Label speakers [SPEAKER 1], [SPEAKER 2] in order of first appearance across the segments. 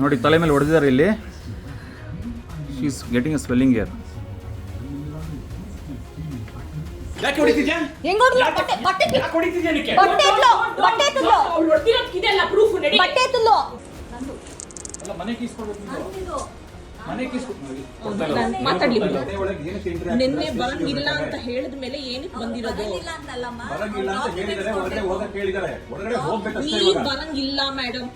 [SPEAKER 1] ನೋಡಿ ತಲೆ ಮೇಲೆ ಹೊಡೆದಿದ್ದಾರೆ ಇಲ್ಲಿ. She is getting a swelling ear
[SPEAKER 2] ಯಾಕೆ ಹೊಡಿತಿದ್ಯಾ?
[SPEAKER 3] ಹೆಂಗ್ ಹೊಡ್ದ್ಲು? ಬಟ್ಟೆ ಬಟ್ಟೆ
[SPEAKER 2] ಯಾಕೆ ಹೊಡಿತಿದ್ಯಾ ನಿಕ್ಕೆ
[SPEAKER 3] ಬಟ್ಟೆ ಎತ್ಲು ಬಟ್ಟೆ ಎತ್ತಲು.
[SPEAKER 4] ಅವ್ಳು ಹೊಡ್ದಿರೋದ್ಕಿದೆಲ್ಲ ಪ್ರೂಫ್ ನಡಿ.
[SPEAKER 3] ಬಟ್ಟೆ ಎತ್ತಲು.
[SPEAKER 1] ಅಲ್ಲ ಮನೆ ಕೀಸ್ಕೊಡ್ಬೇಕು ಮನೆ
[SPEAKER 4] ನಾನ್ ಮಾತಾಡ್ಲಿ ಬಿಡು.
[SPEAKER 1] ಕೀಸ್ಕೊಡ್ಬೇಕು
[SPEAKER 4] ನಿನ್ನೆ ಬರಂಗಿಲ್ಲ ಅಂತ ಹೇಳಿದ ಮೇಲೆ ಏನಕ್ಕೆ ಬಂದಿರೋದು? ನೀವ್ ಬರಂಗಿಲ್ಲ madam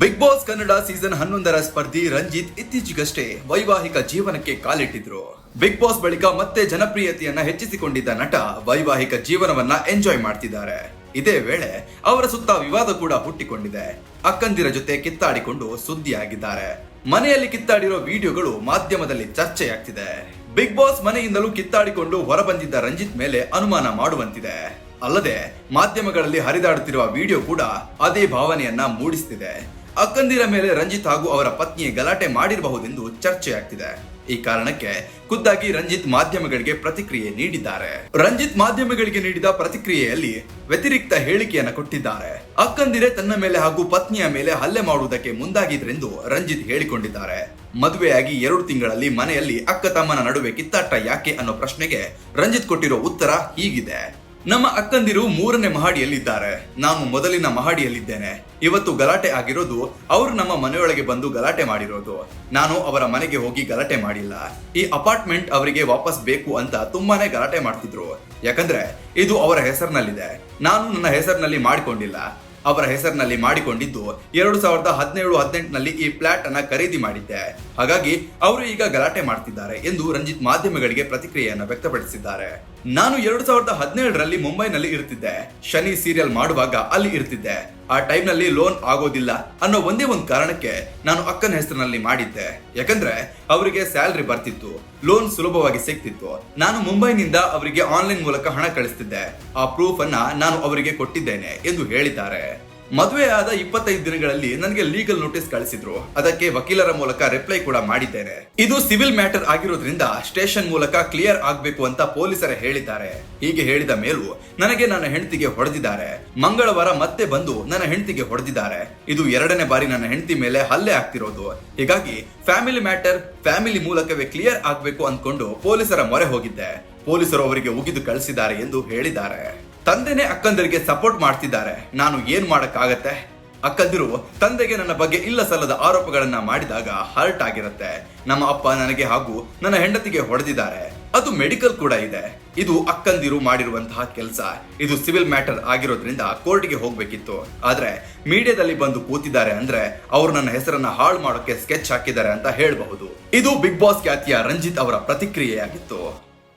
[SPEAKER 5] big boss Kannada season ಹನ್ನೊಂದರ ಸ್ಪರ್ಧಿ ರಂಜಿತ್ ಇತ್ತೀಚೆಗಷ್ಟೇ ವೈವಾಹಿಕ ಜೀವನಕ್ಕೆ ಕಾಲಿಟ್ಟಿದ್ರು. ಬಿಗ್ ಬಾಸ್ ಬಳಿಕ ಮತ್ತೆ ಜನಪ್ರಿಯತೆಯನ್ನ ಹೆಚ್ಚಿಸಿಕೊಂಡಿದ್ದ ನಟ ವೈವಾಹಿಕ ಜೀವನವನ್ನ ಎಂಜಾಯ್ ಮಾಡ್ತಿದ್ದಾರೆ. ಇದೇ ವೇಳೆ ಅವರ ಸುತ್ತ ವಿವಾದ ಕೂಡ ಹುಟ್ಟಿಕೊಂಡಿದೆ. ಅಕ್ಕಂದಿರ ಜೊತೆ ಕಿತ್ತಾಡಿಕೊಂಡು ಸುದ್ದಿಯಾಗಿದ್ದಾರೆ. ಮನೆಯಲ್ಲಿ ಕಿತ್ತಾಡಿರೋ ವಿಡಿಯೋಗಳು ಮಾಧ್ಯಮದಲ್ಲಿ ಚರ್ಚೆಯಾಗ್ತಿದೆ. ಬಿಗ್ ಬಾಸ್ ಮನೆಯಿಂದಲೂ ಕಿತ್ತಾಡಿಕೊಂಡು ಹೊರಬಂದಿದ್ದ ರಂಜಿತ್ ಮೇಲೆ ಅನುಮಾನ ಮಾಡುವಂತಿದೆ. ಅಲ್ಲದೆ ಮಾಧ್ಯಮಗಳಲ್ಲಿ ಹರಿದಾಡುತ್ತಿರುವ ವಿಡಿಯೋ ಕೂಡ ಅದೇ ಭಾವನೆಯನ್ನ ಮೂಡಿಸುತ್ತಿದೆ ಅಕ್ಕಂದಿರ ಮೇಲೆ ರಂಜಿತ್ ಹಾಗೂ ಅವರ ಪತ್ನಿ ಗಲಾಟೆ ಮಾಡಿರಬಹುದೆಂದು ಚರ್ಚೆಯಾಗ್ತಿದೆ. ಈ ಕಾರಣಕ್ಕೆ ಖುದ್ದಾಗಿ ರಂಜಿತ್ ಮಾಧ್ಯಮಗಳಿಗೆ ಪ್ರತಿಕ್ರಿಯೆ ನೀಡಿದ್ದಾರೆ. ರಂಜಿತ್ ಮಾಧ್ಯಮಗಳಿಗೆ ನೀಡಿದ ಪ್ರತಿಕ್ರಿಯೆಯಲ್ಲಿ ವ್ಯತಿರಿಕ್ತ ಹೇಳಿಕೆಯನ್ನ ಕೊಟ್ಟಿದ್ದಾರೆ. ಅಕ್ಕಂದಿರೆ ತನ್ನ ಮೇಲೆ ಹಾಗೂ ಪತ್ನಿಯ ಮೇಲೆ ಹಲ್ಲೆ ಮಾಡುವುದಕ್ಕೆ ಮುಂದಾಗಿದ್ರೆಂದು ರಂಜಿತ್ ಹೇಳಿಕೊಂಡಿದ್ದಾರೆ. ಮದುವೆಯಾಗಿ ಎರಡು ತಿಂಗಳಲ್ಲಿ ಮನೆಯಲ್ಲಿ ಅಕ್ಕ ತಮ್ಮನ ನಡುವೆ ಕಿತ್ತಾಟ ಯಾಕೆ ಅನ್ನೋ ಪ್ರಶ್ನೆಗೆ ರಂಜಿತ್ ಕೊಟ್ಟಿರೋ ಉತ್ತರ ಹೀಗಿದೆ. ನಮ್ಮ ಅಕ್ಕಂದಿರು ಮೂರನೇ ಮಹಡಿಯಲ್ಲಿದ್ದಾರೆ. ನಾನು ಮೊದಲಿನ ಮಹಡಿಯಲ್ಲಿದ್ದೇನೆ. ಇವತ್ತು ಗಲಾಟೆ ಆಗಿರೋದು ಅವರು ನಮ್ಮ ಮನೆಯೊಳಗೆ ಬಂದು ಗಲಾಟೆ ಮಾಡಿರೋದು. ನಾನು ಅವರ ಮನೆಗೆ ಹೋಗಿ ಗಲಾಟೆ ಮಾಡಿಲ್ಲ. ಈ ಅಪಾರ್ಟ್ಮೆಂಟ್ ಅವರಿಗೆ ವಾಪಸ್ ಬೇಕು ಅಂತ ತುಂಬಾನೇ ಗಲಾಟೆ ಮಾಡ್ತಿದ್ರು. ಯಾಕಂದ್ರೆ ಇದು ಅವರ ಹೆಸರಿನಲ್ಲಿದೆ. ನಾನು ನನ್ನ ಹೆಸರಿನಲ್ಲಿ ಮಾಡಿಕೊಂಡಿಲ್ಲ. ಅವರ ಹೆಸರಿನಲ್ಲಿ ಮಾಡಿಕೊಂಡಿದ್ದು. ಎರಡು ಸಾವಿರದ ಹದಿನೇಳು ಹದಿನೆಂಟನಲ್ಲಿ ಈ ಫ್ಲಾಟ್ ಅನ್ನ ಖರೀದಿ ಮಾಡಿದ್ದೆ. ಹಾಗಾಗಿ ಅವರು ಈಗ ಗಲಾಟೆ ಮಾಡ್ತಿದ್ದಾರೆ ಎಂದು ರಂಜಿತ್ ಮಾಧ್ಯಮಗಳಿಗೆ ಪ್ರತಿಕ್ರಿಯೆಯನ್ನು ವ್ಯಕ್ತಪಡಿಸಿದ್ದಾರೆ. ನಾನು ಎರಡು ಸಾವಿರದ ಹದಿನೇಳರಲ್ಲಿ ಮುಂಬೈನಲ್ಲಿ ಇರ್ತಿದ್ದೆ. ಶನಿ ಸೀರಿಯಲ್ ಮಾಡುವಾಗ ಅಲ್ಲಿ ಇರ್ತಿದ್ದೆ. ಆ ಟೈಮ್ನಲ್ಲಿ ಲೋನ್ ಆಗೋದಿಲ್ಲ ಅನ್ನೋ ಒಂದೇ ಒಂದು ಕಾರಣಕ್ಕೆ ನಾನು ಅಕ್ಕನ ಹೆಸರಿನಲ್ಲಿ ಮಾಡಿದ್ದೆ. ಯಾಕಂದ್ರೆ ಅವರಿಗೆ ಸ್ಯಾಲ್ರಿ ಬರ್ತಿತ್ತು, ಲೋನ್ ಸುಲಭವಾಗಿ ಸಿಗ್ತಿತ್ತು. ನಾನು ಮುಂಬೈನಿಂದ ಅವರಿಗೆ ಆನ್ಲೈನ್ ಮೂಲಕ ಹಣ ಕಳಿಸ್ತಿದ್ದೆ. ಆ ಪ್ರೂಫ್ ಅನ್ನ ನಾನು ಅವರಿಗೆ ಕೊಟ್ಟಿದ್ದೇನೆ ಎಂದು ಹೇಳಿದ್ದಾರೆ. ಮದುವೆ ಆದ ಇಪ್ಪತ್ತೈದು ದಿನಗಳಲ್ಲಿ ನನಗೆ ಲೀಗಲ್ ನೋಟಿಸ್ ಕಳಿಸಿದ್ರು. ಅದಕ್ಕೆ ವಕೀಲರ ಮೂಲಕ ರಿಪ್ಲೈ ಕೂಡ ಮಾಡಿದ್ದೇನೆ. ಇದು ಸಿವಿಲ್ ಮ್ಯಾಟರ್ ಆಗಿರೋದ್ರಿಂದ ಸ್ಟೇಷನ್ ಮೂಲಕ ಕ್ಲಿಯರ್ ಆಗ್ಬೇಕು ಅಂತ ಪೊಲೀಸರೇ ಹೇಳಿದ್ದಾರೆ. ಹೀಗೆ ಹೇಳಿದ ಮೇಲೂ ನನಗೆ ನನ್ನ ಹೆಂಡತಿಗೆ ಹೊಡೆದಿದ್ದಾರೆ. ಮಂಗಳವಾರ ಮತ್ತೆ ಬಂದು ನನ್ನ ಹೆಂಡತಿಗೆ ಹೊಡೆದಿದ್ದಾರೆ. ಇದು ಎರಡನೇ ಬಾರಿ ನನ್ನ ಹೆಂಡತಿ ಮೇಲೆ ಹಲ್ಲೆ ಆಗ್ತಿರೋದು. ಹೀಗಾಗಿ ಫ್ಯಾಮಿಲಿ ಮ್ಯಾಟರ್ ಫ್ಯಾಮಿಲಿ ಮೂಲಕವೇ ಕ್ಲಿಯರ್ ಆಗ್ಬೇಕು ಅಂದ್ಕೊಂಡು ಪೊಲೀಸರ ಮೊರೆ ಹೋಗಿದ್ದೆ. ಪೊಲೀಸರು ಅವರಿಗೆ ಉಗಿದು ಕಳಿಸಿದ್ದಾರೆ ಎಂದು ಹೇಳಿದ್ದಾರೆ. ತಂದೆನೇ ಅಕ್ಕಂದರಿಗೆ ಸಪೋರ್ಟ್ ಮಾಡ್ತಿದ್ದಾರೆ. ನಾನು ಏನ್ ಮಾಡಕ್ಕಾಗತ್ತೆ? ಅಕ್ಕಂದಿರು, ತಂದೆಗೆ ನನ್ನ ಬಗ್ಗೆ ಇಲ್ಲ ಸಲ್ಲದ ಆರೋಪಗಳನ್ನ ಮಾಡಿದಾಗ ಹರ್ಟ್ ಆಗಿರುತ್ತೆ. ನಮ್ಮ ಅಪ್ಪ ನನಗೆ ಹಾಗೂ ನನ್ನ ಹೆಂಡತಿಗೆ ಹೊಡೆದಿದ್ದಾರೆ. ಅದು ಮೆಡಿಕಲ್ ಕೂಡ ಇದೆ. ಇದು ಅಕ್ಕಂದಿರು ಮಾಡಿರುವಂತಹ ಕೆಲಸ. ಇದು ಸಿವಿಲ್ ಮ್ಯಾಟರ್ ಆಗಿರೋದ್ರಿಂದ ಕೋರ್ಟ್ಗೆ ಹೋಗ್ಬೇಕಿತ್ತು. ಆದ್ರೆ ಮೀಡಿಯಾದಲ್ಲಿ ಬಂದು ಕೂತಿದ್ದಾರೆ ಅಂದ್ರೆ ಅವರು ನನ್ನ ಹೆಸರನ್ನ ಹಾಳು ಮಾಡೋಕೆ ಸ್ಕೆಚ್ ಹಾಕಿದ್ದಾರೆ ಅಂತ ಹೇಳಬಹುದು. ಇದು ಬಿಗ್ ಬಾಸ್ ಖ್ಯಾತಿಯ ರಂಜಿತ್ ಅವರ ಪ್ರತಿಕ್ರಿಯೆಯಾಗಿತ್ತು.